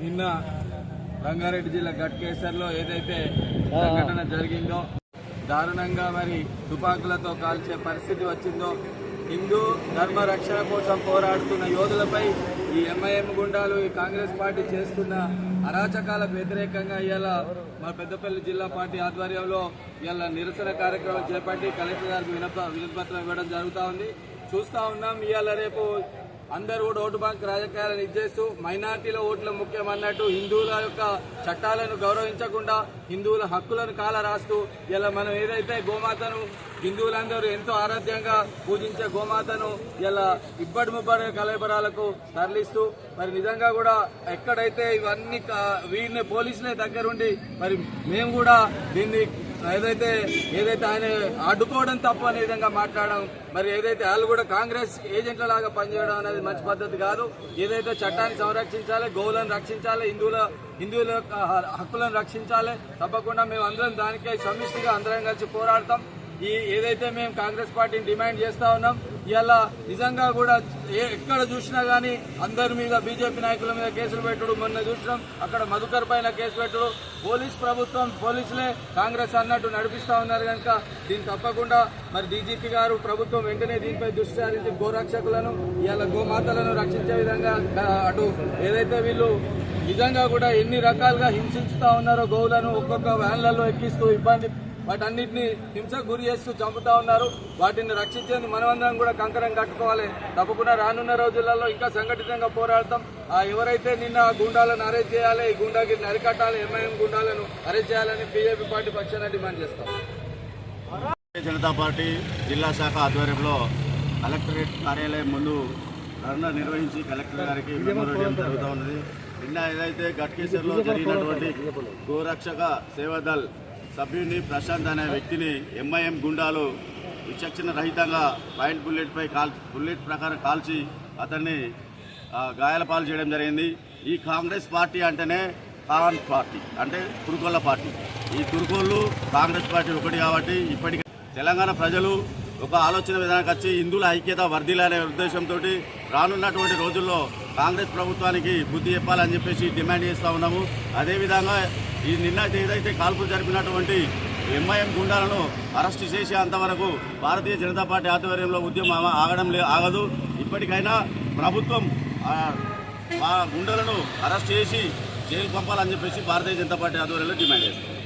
నిన్న రంగారెడ్డి జిల్లా గట్కేసర్లో ఏదైతే సంఘటన జరిగిందో దారుణంగా మరి తుపాకులతో కాల్చే పరిస్థితి వచ్చిందో హిందూ ధర్మ రక్షణ కోసం పోరాడుతున్న యోధులపై ఈ ఎంఐఎం గుండాలు ఈ కాంగ్రెస్ పార్టీ చేస్తున్న అరాచకాలకు వ్యతిరేకంగా ఇవాళ మా పెద్దపల్లి జిల్లా పార్టీ ఆధ్వర్యంలో ఇవాళ నిరసన కార్యక్రమం చేపట్టి కలెక్టర్ గారికి వినప వినపత్రం ఇవ్వడం జరుగుతూ ఉంది. చూస్తా ఉన్నాం ఇవాళ రేపు అందరూ కూడా ఓటు బ్యాంక్ రాజకీయాలను ఇచ్చేస్తూ మైనార్టీల ఓట్లు ముఖ్యమన్నట్టు హిందువుల యొక్క చట్టాలను గౌరవించకుండా హిందువుల హక్కులను కాల రాస్తూ ఇలా మనం ఏదైతే గోమాతను హిందువులందరూ ఎంతో ఆరాధ్యంగా పూజించే గోమాతను ఇలా ఇబ్బడి ముబ్బడి కలబరాలకు తరలిస్తూ మరి నిజంగా కూడా ఎక్కడైతే ఇవన్నీ వీరిని పోలీసులే దగ్గరుండి మరి మేము కూడా దీన్ని ఏదైతే ఏదైతే ఆయన అడ్డుకోవడం తప్పు అనే విధంగా మాట్లాడడం మరి ఏదైతే వాళ్ళు కూడా కాంగ్రెస్ ఏజెంట్ల లాగా పనిచేయడం అనేది మంచి పద్ధతి కాదు. ఏదైతే చట్టాన్ని సంరక్షించాలి గోవులను రక్షించాలి హిందువుల హిందువుల హక్కులను రక్షించాలి తప్పకుండా మేము అందరం దానికై సమిష్టిగా అందరం కలిసి పోరాడతాం. ఈ ఏదైతే మేము కాంగ్రెస్ పార్టీని డిమాండ్ చేస్తా ఉన్నాం ఇలా నిజంగా కూడా ఏ ఎక్కడ చూసినా గానీ అందరి మీద బీజేపీ నాయకుల మీద కేసులు పెట్టడు. మొన్న చూసినాం అక్కడ మధుకర్ పైన కేసు పెట్టడు. పోలీస్ ప్రభుత్వం పోలీసులే కాంగ్రెస్ అన్నట్టు నడిపిస్తా ఉన్నారు కనుక దీన్ని తప్పకుండా మరి డీజీపీ గారు ప్రభుత్వం వెంటనే దీనిపై దృష్టి సారించి గోరక్షకులను ఇలా గోమాతలను రక్షించే విధంగా అటు ఏదైతే వీళ్ళు నిజంగా కూడా ఎన్ని రకాలుగా హింసిస్తా ఉన్నారో గోవులను ఒక్కొక్క వ్యాన్లలో ఎక్కిస్తూ ఇబ్బంది వాటన్నిటిని హింసకు గురి చేస్తూ చంపుతా ఉన్నారు. వాటిని రక్షించేందుకు మనమందరం కూడా కంకరం కట్టుకోవాలి. తప్పకుండా రానున్న రోజులలో ఇంకా సంఘటితంగా పోరాడతాం. ఆ ఎవరైతే నిన్న ఆ గుండాలను అరెస్ట్ చేయాలి ఈ గుండాగిరిని అరికట్టాలి ఎంఐఎం గుండాలను అరెస్ట్ చేయాలని బీజేపీ పార్టీ పక్షాన డిమాండ్ చేస్తాం. భారతీయ జనతా పార్టీ జిల్లా శాఖ ఆధ్వర్యంలో కలెక్టరేట్ కార్యాలయం ముందు ధర్నా నిర్వహించి కలెక్టర్ గారికి జరుగుతూ ఉన్నది. నిన్న ఏదైతే గట్కేశ్వర్లో జరిగినటువంటి గోరక్షక సేవాదల్ సభ్యుడిని ప్రశాంత్ అనే వ్యక్తిని ఎంఐఎం గుండాలు విచక్షణ రహితంగా పాయింట్ బుల్లెట్పై కాల్ బుల్లెట్ ప్రకారం కాల్చి అతన్ని గాయాల పాలు చేయడం జరిగింది. ఈ కాంగ్రెస్ పార్టీ అంటేనే ఖాన్ పార్టీ అంటే తురుకోళ్ళ పార్టీ. ఈ తురుకోళ్ళు కాంగ్రెస్ పార్టీ ఒకటి కాబట్టి ఇప్పటికీ తెలంగాణ ప్రజలు ఒక ఆలోచన విధానానికి వచ్చి హిందువుల ఐక్యత వర్ధిలనే ఉద్దేశంతో రానున్నటువంటి రోజుల్లో కాంగ్రెస్ ప్రభుత్వానికి బుద్ధి చెప్పాలని చెప్పేసి డిమాండ్ చేస్తూ ఉన్నాము. అదేవిధంగా ఈ నిన్న ఏదైతే కాల్పులు జరిపినటువంటి ఎంఐఎం గుండాలను అరెస్ట్ చేసే అంతవరకు భారతీయ జనతా పార్టీ ఆధ్వర్యంలో ఉద్యమం ఆగడం లే ఆగదు. ఇప్పటికైనా ప్రభుత్వం ఆ, ఆ అరెస్ట్ చేసి జైలు పంపాలని చెప్పేసి భారతీయ జనతా పార్టీ ఆధ్వర్యంలో డిమాండ్ చేస్తుంది.